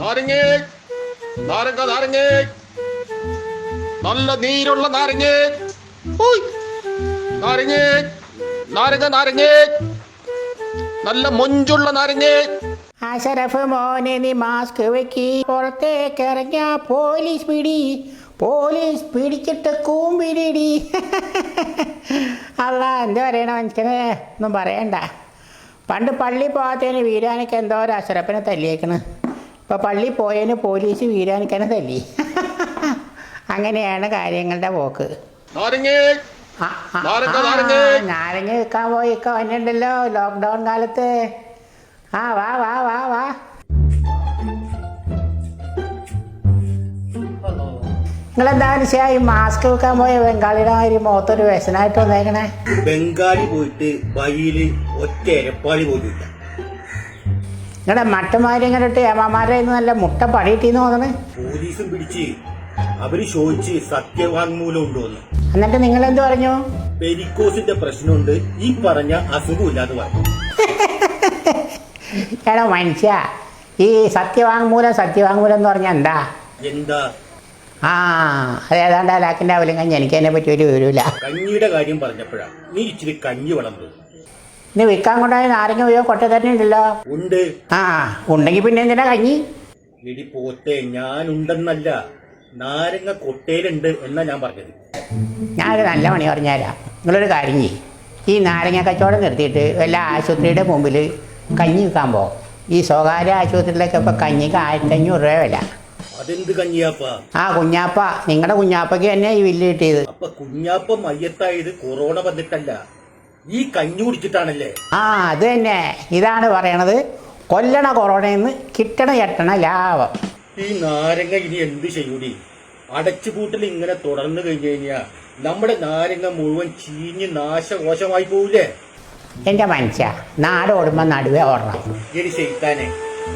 നാരങ്ങ നാരങ്ങ നാരങ്ങേ. നല്ല നീരുള്ള നാരങ്ങേ. നാരങ്ങ നാരങ്ങ നാരങ്ങ. നല്ല മൊഞ്ചുള്ള നാരങ്ങേ. അഷറഫ് മോനെ നീ മാസ്ക് വെക്കി. പുറത്തേക്ക് ഇറങ്ങിയ പോലീസ് പിടി. പോലീസ് പിടിച്ചിട്ട് കൂമ്പിരിടി. അല്ല എന്താ പറയണ മനുഷ്യനെ? ഒന്നും പറയണ്ട. പണ്ട് പള്ളി പോകാത്തതിന് വീരാനൊക്കെ എന്തോ ഒരു അഷറഫിനെ തല്ലിയേക്കണ്. ഇപ്പൊ പള്ളി പോയതിന് പോലീസ് വീരാനിക്കനെ തല്ലി അങ്ങനെയാണ് കാര്യങ്ങളുടെ പോക്ക്. നാരങ്ങ. വിൽക്കാൻ പോയി ഇക്ക വന്നിട്ടുണ്ടല്ലോ ലോക്ക്ഡൗൺ കാലത്ത്. ആ വാ വാ വാ വാ. നിങ്ങളെന്താ മനസ്സിലായി മാസ്ക് വെക്കാൻ പോയ ബംഗാളിയുടെ മാതിരി മുഖത്തൊരു വ്യസനായിട്ട് വന്നേക്കണേ. ബംഗാളി പോയിട്ട് വഴിയിൽ ഒറ്റ എരപ്പാളി പോലും ഇല്ല. നിങ്ങളുടെ മട്ടന്മാരെ ഏമാമാരെ നല്ല മുട്ട പണിയിട്ടീന്ന് തോന്നണേ. പോലീസും പിടിച്ച് അവർ ചോദിച്ച് സത്യവാങ്മൂലം ഉണ്ടോന്ന് എന്നിട്ട് നിങ്ങൾ എന്ത് പറഞ്ഞു? പെരിക്കോസിന്റെ പ്രശ്നമുണ്ട് ഈ പറഞ്ഞ അസുഖമില്ലാതെ പറഞ്ഞു. എടാ മനുഷ്യ ഈ സത്യവാങ്മൂലം സത്യവാങ്മൂലം എന്ന് പറഞ്ഞാൽ എന്താ? എന്താ? ആ അത് ഏതാണ്ട് ലാക്കിന്റെ അവലും കഞ്ഞി. എനിക്ക് അതിനെ പറ്റി ഒരു വിവരമില്ല കഞ്ഞിയുടെ കാര്യം പറഞ്ഞപ്പോഴാ നീ ഇച്ചിരി കഞ്ഞി വളർന്നു ഇന്ന് വിൽക്കാൻ കൊണ്ടായ നാരങ്ങ പോയോ? കൊട്ട തന്നെ ഉണ്ടല്ലോ ഉണ്ട്. ആ ഉണ്ടെങ്കിൽ പിന്നെ എന്തിനാ കഞ്ഞി? പോത്തേ ഞാൻ ഉണ്ടെന്നല്ല നാരങ്ങ കൊട്ടയിലുണ്ട് എന്നാ ഞാൻ പറഞ്ഞത്. ഞാനൊരു നല്ല പണി പറഞ്ഞാലാ നിങ്ങളൊരു കാര്യം ചെയ്യും. ഈ നാരങ്ങ കച്ചവടം നിർത്തിയിട്ട് വല്ല ആശുപത്രിയുടെ മുമ്പിൽ കഞ്ഞി വിൽക്കാൻ പോകും ഈ സ്വകാര്യ ആശുപത്രിയിലൊക്കെ ഇപ്പൊ കഞ്ഞിക്ക് ആയിരത്തഞ്ഞൂറ് രൂപ വില. അതെന്ത് കഞ്ഞിയാപ്പ? ആ കുഞ്ഞാപ്പ. നിങ്ങളുടെ കുഞ്ഞാപ്പയ്ക്ക് തന്നെ ഈ വില്ല് കിട്ടിയത്. അപ്പൊ കുഞ്ഞാപ്പ മയ്യത്തായത് കൊറോണ വന്നിട്ടല്ല. ഈ കഞ്ഞി കുടിച്ചിട്ടാണല്ലേ? ആ അത് തന്നെ. ഇതാണ് പറയണത്. കൊല്ലണ കൊറോണയെന്ന് കിട്ടണ ചട്ടണ ലാഭം. ഈ നാരങ്ങ ഇനി എന്ത് ചെയ്യൂടി? അടച്ചുപൂട്ടിൽ ഇങ്ങനെ തുടർന്നു കഴിഞ്ഞു കഴിഞ്ഞാ നമ്മുടെ നാരങ്ങ മുഴുവൻ ചീഞ്ഞ് നാശകോശമായി പോവില്ലേ എന്റെ മനുഷ്യ നാടോടുമ്പോ നടുവേ ഓടണം. ഇനി ചെയ്താനെ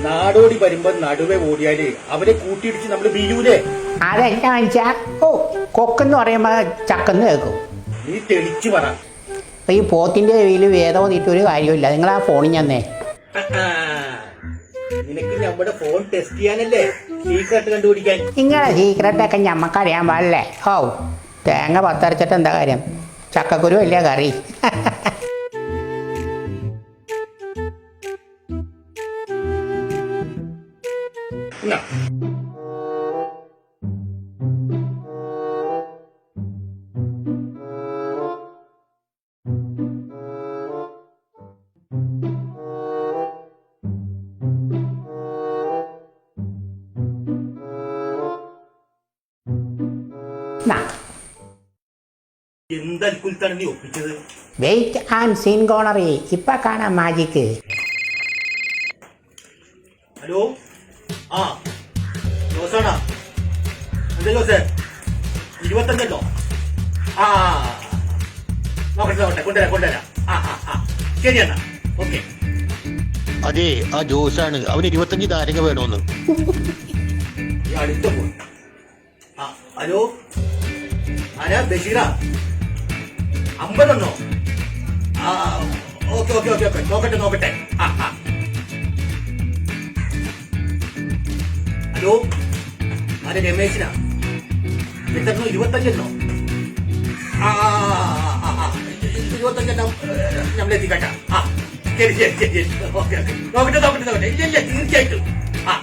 നാടോടി വരുമ്പോ നടുവേ ഓടിയാൽ അവരെ കൂട്ടിയിടിച്ച് നമ്മൾ വീഴൂലേ അതെന്റെ മനുഷ്യ. ഓ കൊക്കെന്ന് പറയുമ്പോ ചക്കെന്ന് കേൾക്കും. നീ തെളിച്ചു പറ. അപ്പോൾ ഈ പോത്തിന്റെ കയ്യിൽ വേദം ഓതിയിട്ട് ഒരു കാര്യമില്ല നിങ്ങൾ ആ ഫോണിൽ ഞന്നേ നിനക്ക് നമ്മുടെ ഫോൺ ടെസ്റ്റ് ചെയ്യാനല്ലേ? സീക്രട്ട് കണ്ടുപിടിക്കാൻ. നിങ്ങളെ സീക്രട്ടൊക്കെ ഞമ്മക്കറിയാൻ പാടില്ലേ? ഓ തേങ്ങ പത്തരച്ചിട്ട് എന്താ കാര്യം? ചക്കക്കുരു വലിയ കറി? എന്ത് അത്ഭുതത്താണ് നീ ഒപ്പിച്ചത്? വെയിറ്റ് ആൻഡ് സീൻ കോണറി ഇപ്പൊ കാണാം മാജിക്ക് ഹലോ? ആ ജോസാണോ എന്താ ജോസേ ഇരുപത്തഞ്ചല്ലോ? ആ നോക്കട്ടെ നോക്കട്ടെ കൊണ്ടുവരാം കൊണ്ടുവരാം. ആ ആ ആ. ശരി എന്നാ ഓക്കെ. അതെ ആ ജോസാണ്. അവന് ഇരുപത്തഞ്ച് താരങ്ങ അടുത്ത പോയി ആ ഹലോ? ആരാ? ബഷീറ? അമ്പതെണ്ണോ? Okay okay okay okay. നോക്കട്ടെ നോക്കട്ടെ. ഹലോ? അത് രമേശിനാ? എത്രണ്ണോ ഇരുപത്തഞ്ചെണ്ണോ. ഇരുപത്തഞ്ചെണ്ണം നമ്മൾ എത്തിക്കട്ടെ ആ ശരി ശരി ശരി ശരി. Okay okay. നോക്കട്ടെ നോക്കട്ടെ നോക്കട്ടെ. ഇല്ല ഇല്ല തീർച്ചയായിട്ടും. ആ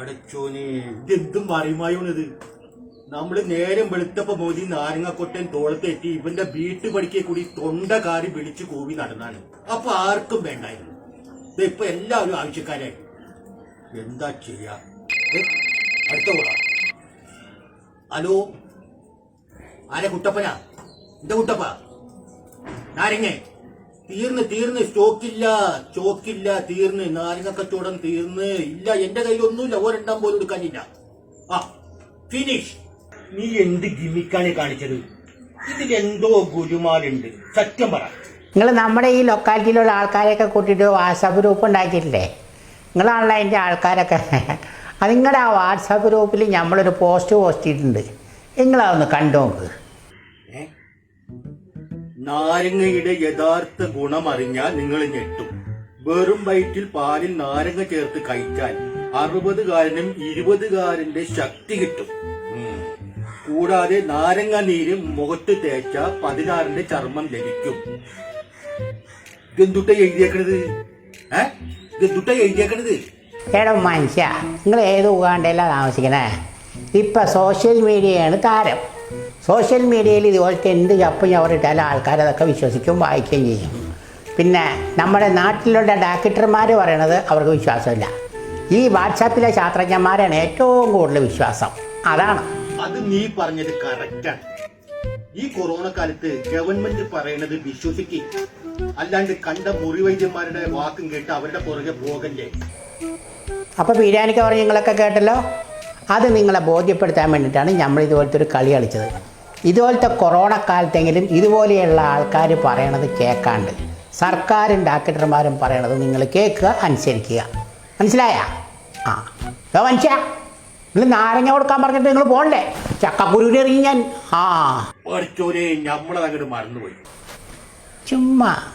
അടച്ചോനെ ഇതെന്തും പറയുമായോണിത്. നമ്മൾ നേരം വെളുത്തപ്പോ മോദി നാരങ്ങക്കൊട്ടൻ തോളത്തെത്തി ഇവന്റെ വീട്ടു പടിക്കേ കൂടി തൊണ്ട കാറി വിളിച്ചു കൂവി നടന്നാണ്. അപ്പൊ ആർക്കും വേണ്ടായിരുന്നു. ഇപ്പൊ എല്ലാവരും ആവശ്യക്കാരായി. എന്താ ചെയ്യാ? അടുത്ത ഹലോ? ആരെ കുട്ടപ്പനാ? എന്താ കുട്ടപ്പ? നാരങ്ങേ? തീർന്ന് തീർന്ന് സ്റ്റോക്കില്ല സ്റ്റോക്കില്ല തീർന്ന് നാരങ്ങ കച്ചവടം തീർന്ന്. ഇല്ല എന്റെ കയ്യിലൊന്നുമില്ല. ഒരെണ്ണം പോലും എടുക്കാനില്ല. ആ ഫിനിഷ് നീ എന്ത് ഗിമിക്കാണ് കാണിച്ചത്? ഇതിൽ എന്തോ ഗുരുമാരുണ്ട് സത്യം പറ. നിങ്ങൾ നമ്മുടെ ഈ ലൊക്കാലിറ്റിയിലുള്ള ആൾക്കാരെയൊക്കെ കൂട്ടിയിട്ട് വാട്സാപ്പ് ഗ്രൂപ്പ് ഉണ്ടാക്കിയിട്ടില്ലേ? നിങ്ങളാണല്ലോ അതിന്റെ ആൾക്കാരൊക്കെ. അത് നിങ്ങളുടെ ആ വാട്സാപ്പ് ഗ്രൂപ്പിൽ നമ്മളൊരു പോസ്റ്റ് പോസ്റ്റ് ചെയ്തിട്ടുണ്ട്. നിങ്ങളതൊന്ന് കണ്ടു നോക്ക്? നാരങ്ങയുടെ യഥാർത്ഥ ഗുണം അറിഞ്ഞാൽ നിങ്ങൾ ഞെട്ടും. വെറും വയറ്റിൽ പാലിൽ നാരങ്ങ ചേർത്ത് കഴിച്ചാൽ അറുപതുകാരനും ഇരുപതുകാരന്റെ ശക്തി കിട്ടും. കൂടാതെ നാരങ്ങ നീര് മുഖത്ത് തേച്ച പതിനാറിന്റെ ചർമ്മം ലഭിക്കും. ഇതെന്തുട്ട എഴുതിയേക്കണത്? ഏ? ഇതെന്തുട്ട എഴുതിയേക്കണത്? എടാ മനുഷ്യ നിങ്ങൾ ഏത് ഉഗാണ്ടയിലാണ് താമസിക്കണേ? ഇപ്പം സോഷ്യൽ മീഡിയയാണ് താരം. സോഷ്യൽ മീഡിയയിൽ ഇതുപോലത്തെ എന്ത് ചപ്പും ചവറിട്ടാലും ആൾക്കാർ അതൊക്കെ വിശ്വസിക്കും വായിക്കുകയും ചെയ്യും. പിന്നെ നമ്മുടെ നാട്ടിലുള്ള ഡാക്ടർമാർ പറയണത് അവർക്ക് വിശ്വാസമില്ല. ഈ വാട്സാപ്പിലെ ശാസ്ത്രജ്ഞന്മാരാണ് ഏറ്റവും കൂടുതൽ വിശ്വാസം. അതാണ്. അത് നീ പറഞ്ഞത് കറക്റ്റാണ് ഈ കൊറോണ കാലത്ത് ഗവൺമെന്റ് പറയണത് വിശ്വസിക്ക്. അല്ലാണ്ട് കണ്ട മുറിവൈദ്യന്മാരുടെ വാക്കും കേട്ട് അവരുടെ പുറകെ പോകല്ലേ? അപ്പൊ ബിരിയാണിക്ക് പറഞ്ഞ് നിങ്ങളൊക്കെ കേട്ടല്ലോ? അത് നിങ്ങളെ ബോധ്യപ്പെടുത്താൻ വേണ്ടിയിട്ടാണ് നമ്മൾ ഇതുപോലത്തെ ഒരു കളി കളിച്ചത്. ഇതുപോലത്തെ കൊറോണ കാലത്തെങ്കിലും ഇതുപോലെയുള്ള ആൾക്കാർ പറയണത് കേൾക്കാണ്ട് സർക്കാരും ഡാക്ടർമാരും പറയണത് നിങ്ങൾ കേൾക്കുക അനുസരിക്കുക. മനസ്സിലായ? ആ. മനസ്സിലാ നിങ്ങൾ നാരങ്ങ കൊടുക്കാൻ പറഞ്ഞിട്ട് നിങ്ങൾ പോണ്ടേ ചക്കക്കുരുവിനെ ഇറങ്ങി ഞാൻ. ആ. പഠിച്ചോരെ നമ്മളത് അങ്ങോട്ട് മറന്നുപോയി. ചുമ്മാ.